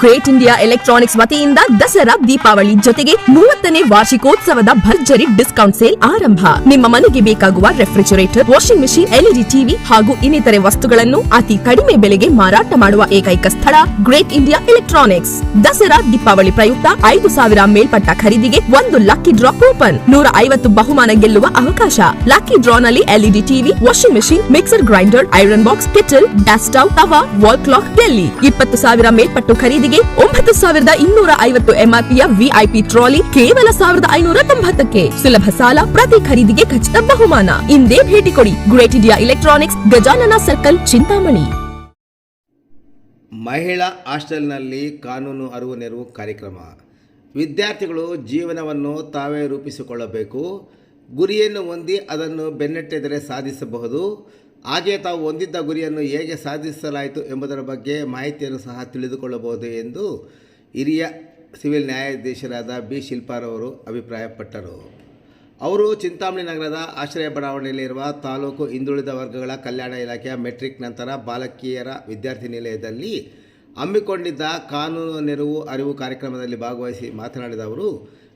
Great India electronics ವತಿಯಿಂದ ದಸರಾ ದೀಪಾವಳಿ ಜೊತೆಗೆ ಮೂವತ್ತನೇ ವಾರ್ಷಿಕೋತ್ಸವದ ಭರ್ಜರಿ ಡಿಸ್ಕೌಂಟ್ ಸೇಲ್ ಆರಂಭ. ನಿಮ್ಮ ಮನೆಗೆ ಬೇಕಾಗುವ refrigerator, washing machine LED TV ಹಾಗೂ ಇನ್ನಿತರೆ ವಸ್ತುಗಳನ್ನು ಅತಿ ಕಡಿಮೆ ಬೆಲೆಗೆ ಮಾರಾಟ ಮಾಡುವ ಏಕೈಕ ಸ್ಥಳ Great India Electronics. Dasara Deepavali ಪ್ರಯುಕ್ತ ಐದು ಸಾವಿರ ಮೇಲ್ಪಟ್ಟ ಖರೀದಿಗೆ ಒಂದು ಲಕ್ಕಿ ಡ್ರಾ ಕೂಪನ್, ನೂರ ಐವತ್ತು ಬಹುಮಾನ ಗೆಲ್ಲುವ ಅವಕಾಶ. Lucky ಡ್ರಾನಲ್ಲಿ LED TV washing machine, mixer grinder, iron box, kettle, dust ತವಾ, ವಾಲ್ ಕ್ಲಾಕ್ ಡೆಲ್ಲಿ ಇಪ್ಪತ್ತು ಸಾವಿರ ಮೇಲ್ಪಟ್ಟು ಖರೀದಿಗೆ ಒಂಬತ್ತು ಸಾವಿರದ ಇನ್ನೂರ ಐವತ್ತು ಎಂಆರ್ಪಿಯ ವಿಐಪಿ ಟ್ರಾಲಿ ಕೇವಲ ಸಾವಿರದ ಐನೂರ ತೊಂಬತ್ತಕ್ಕೆ. ಸುಲಭ ಸಾಲ ಪ್ರತಿ ಖರೀದಿಗೆ ಖಚಿತ ಬಹುಮಾನ. ಇಂದೇ ಭೇಟಿ ಕೊಡಿ. Great India Electronics, Gajanana Circle, Chintamani. ಮಹಿಳಾ ಹಾಸ್ಟೆಲ್ನಲ್ಲಿ ಕಾನೂನು ಅರಿವು ನೆರವು ಕಾರ್ಯಕ್ರಮ. ವಿದ್ಯಾರ್ಥಿಗಳು ಜೀವನವನ್ನು ತಾವೇ ರೂಪಿಸಿಕೊಳ್ಳಬೇಕು. ಗುರಿಯನ್ನು ಹೊಂದಿ ಅದನ್ನು ಬೆನ್ನಟ್ಟಿದರೆ ಸಾಧಿಸಬಹುದು. ಹಾಗೆ ತಾವು ಹೊಂದಿದ್ದ ಗುರಿಯನ್ನು ಹೇಗೆ ಸಾಧಿಸಲಾಯಿತು ಎಂಬುದರ ಬಗ್ಗೆ ಮಾಹಿತಿಯನ್ನು ಸಹ ತಿಳಿದುಕೊಳ್ಳಬಹುದು ಎಂದು ಹಿರಿಯ ಸಿವಿಲ್ ನ್ಯಾಯಾಧೀಶರಾದ ಬಿ ಶಿಲ್ಪಾರವರು ಅಭಿಪ್ರಾಯಪಟ್ಟರು. ಅವರು ಚಿಂತಾಮಣಿ ನಗರದ ಆಶ್ರಯ ಬಡಾವಣೆಯಲ್ಲಿರುವ ತಾಲೂಕು ಹಿಂದುಳಿದ ವರ್ಗಗಳ ಕಲ್ಯಾಣ ಇಲಾಖೆಯ ಮೆಟ್ರಿಕ್ ನಂತರ ಬಾಲಕಿಯರ ವಿದ್ಯಾರ್ಥಿ ನಿಲಯದಲ್ಲಿ ಹಮ್ಮಿಕೊಂಡಿದ್ದ ಕಾನೂನು ನೆರವು ಅರಿವು ಕಾರ್ಯಕ್ರಮದಲ್ಲಿ ಭಾಗವಹಿಸಿ ಮಾತನಾಡಿದ ಅವರು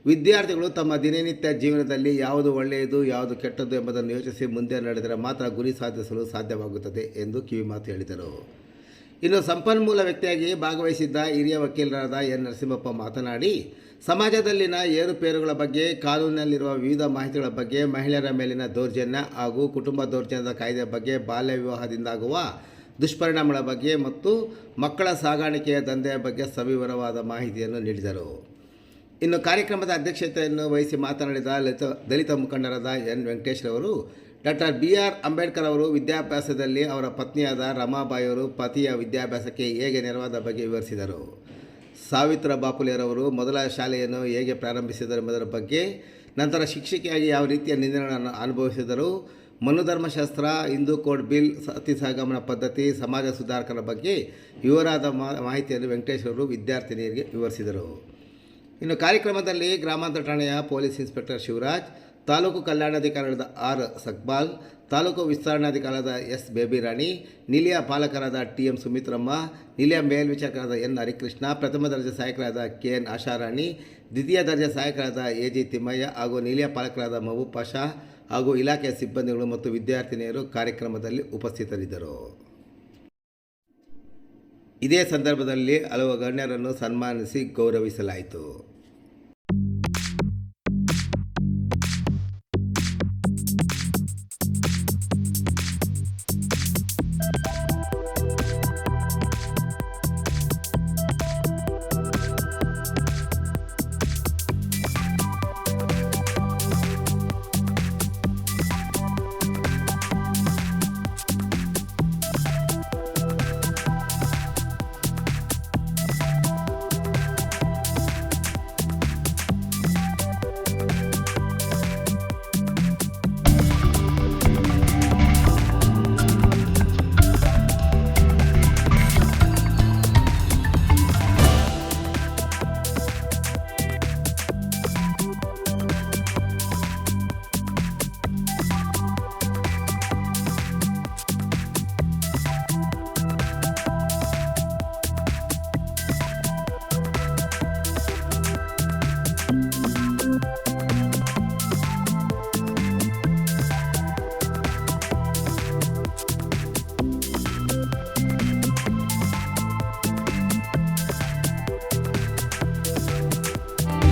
ವಿದ್ಯಾರ್ಥಿಗಳು ತಮ್ಮ ದಿನನಿತ್ಯ ಜೀವನದಲ್ಲಿ ಯಾವುದು ಒಳ್ಳೆಯದು, ಯಾವುದು ಕೆಟ್ಟದ್ದು ಎಂಬುದನ್ನು ಯೋಚಿಸಿ ಮುಂದೆ ನಡೆದರೆ ಮಾತ್ರ ಗುರಿ ಸಾಧಿಸಲು ಸಾಧ್ಯವಾಗುತ್ತದೆ ಎಂದು ಕಿವಿಮಾತು ಹೇಳಿದರು. ಇನ್ನು ಸಂಪನ್ಮೂಲ ವ್ಯಕ್ತಿಯಾಗಿ ಭಾಗವಹಿಸಿದ್ದ ಹಿರಿಯ ವಕೀಲರಾದ ಎನ್ ನರಸಿಂಹಪ್ಪ ಮಾತನಾಡಿ, ಸಮಾಜದಲ್ಲಿನ ಏರುಪೇರುಗಳ ಬಗ್ಗೆ, ಕಾನೂನಿನಲ್ಲಿರುವ ವಿವಿಧ ಮಾಹಿತಿಗಳ ಬಗ್ಗೆ, ಮಹಿಳೆಯರ ಮೇಲಿನ ದೌರ್ಜನ್ಯ ಹಾಗೂ ಕುಟುಂಬ ದೌರ್ಜನ್ಯದ ಕಾಯ್ದೆ ಬಗ್ಗೆ ಬಾಲ್ಯ ವಿವಾಹದಿಂದಾಗುವ ದುಷ್ಪರಿಣಾಮಗಳ ಬಗ್ಗೆ ಮತ್ತು ಮಕ್ಕಳ ಸಾಗಾಣಿಕೆಯ ದಂಧೆಯ ಬಗ್ಗೆ ಸವಿವರವಾದ ಮಾಹಿತಿಯನ್ನು ನೀಡಿದರು. ಇನ್ನು ಕಾರ್ಯಕ್ರಮದ ಅಧ್ಯಕ್ಷತೆಯನ್ನು ವಹಿಸಿ ಮಾತನಾಡಿದ ಲಲಿತ ದಲಿತ ಮುಖಂಡರಾದ ಎನ್ ವೆಂಕಟೇಶ್ರವರು, ಡಾಕ್ಟರ್ ಬಿ ಆರ್ ಅಂಬೇಡ್ಕರ್ ಅವರು ವಿದ್ಯಾಭ್ಯಾಸದಲ್ಲಿ ಅವರ ಪತ್ನಿಯಾದ ರಮಾಬಾಯಿಯವರು ಪತಿಯ ವಿದ್ಯಾಭ್ಯಾಸಕ್ಕೆ ಹೇಗೆ ನೆರವಾದ ಬಗ್ಗೆ ವಿವರಿಸಿದರು. ಸಾವಿತ್ರ ಬಾಪುಲೆಯರವರು ಮೊದಲ ಶಾಲೆಯನ್ನು ಹೇಗೆ ಪ್ರಾರಂಭಿಸಿದರು ಎಂಬುದರ ಬಗ್ಗೆ, ನಂತರ ಶಿಕ್ಷಕಿಯಾಗಿ ಯಾವ ರೀತಿಯ ನಿಂದನೆಗಳನ್ನು ಅನುಭವಿಸಿದರು, ಮನುಧರ್ಮಶಾಸ್ತ್ರ, ಹಿಂದೂ ಕೋಡ್ ಬಿಲ್, ಸತಿ ಸಹಗಮನ ಪದ್ಧತಿ, ಸಮಾಜ ಸುಧಾರಕರ ಬಗ್ಗೆ ವಿವರಾದ ಮಾಹಿತಿಯನ್ನು ವೆಂಕಟೇಶ್ವರರು ವಿದ್ಯಾರ್ಥಿನಿಯರಿಗೆ ವಿವರಿಸಿದರು. ಇನ್ನು ಕಾರ್ಯಕ್ರಮದಲ್ಲಿ ಗ್ರಾಮಾಂತರ ಠಾಣೆಯ ಪೊಲೀಸ್ ಇನ್ಸ್ಪೆಕ್ಟರ್ ಶಿವರಾಜ್, ತಾಲೂಕು ಕಲ್ಯಾಣಾಧಿಕಾರಿಗಳಾದ ಆರ್ ಸಕ್ಬಾಲ್, ತಾಲೂಕು ವಿಸ್ತರಣಾಧಿಕಾರಿಯಾದ ಎಸ್ ಬೇಬಿರಾಣಿ ನಿಲಿಯ ಪಾಲಕರಾದ ಟಿ ಎಂ ಸುಮಿತ್ರಮ್ಮ, ನಿಲಿಯ ಮೇಲ್ವಿಚಾರಕರಾದ ಎನ್ ಹರಿಕೃಷ್ಣ, ಪ್ರಥಮ ದರ್ಜೆ ಸಹಾಯಕರಾದ ಕೆ ಎನ್ ಆಶಾರಾಣಿ, ದ್ವಿತೀಯ ದರ್ಜೆ ಸಹಾಯಕರಾದ ಎ ಜಿ ತಿಮ್ಮಯ್ಯ ಹಾಗೂ ನಿಲಿಯ ಪಾಲಕರಾದ ಮಹಬೂಬ್ ಪಾಷಾ ಹಾಗೂ ಇಲಾಖೆಯ ಸಿಬ್ಬಂದಿಗಳು ಮತ್ತು ವಿದ್ಯಾರ್ಥಿನಿಯರು ಕಾರ್ಯಕ್ರಮದಲ್ಲಿ ಉಪಸ್ಥಿತರಿದ್ದರು. ಇದೇ ಸಂದರ್ಭದಲ್ಲಿ ಹಲವು ಗಣ್ಯರನ್ನು ಸನ್ಮಾನಿಸಿ ಗೌರವಿಸಲಾಯಿತು.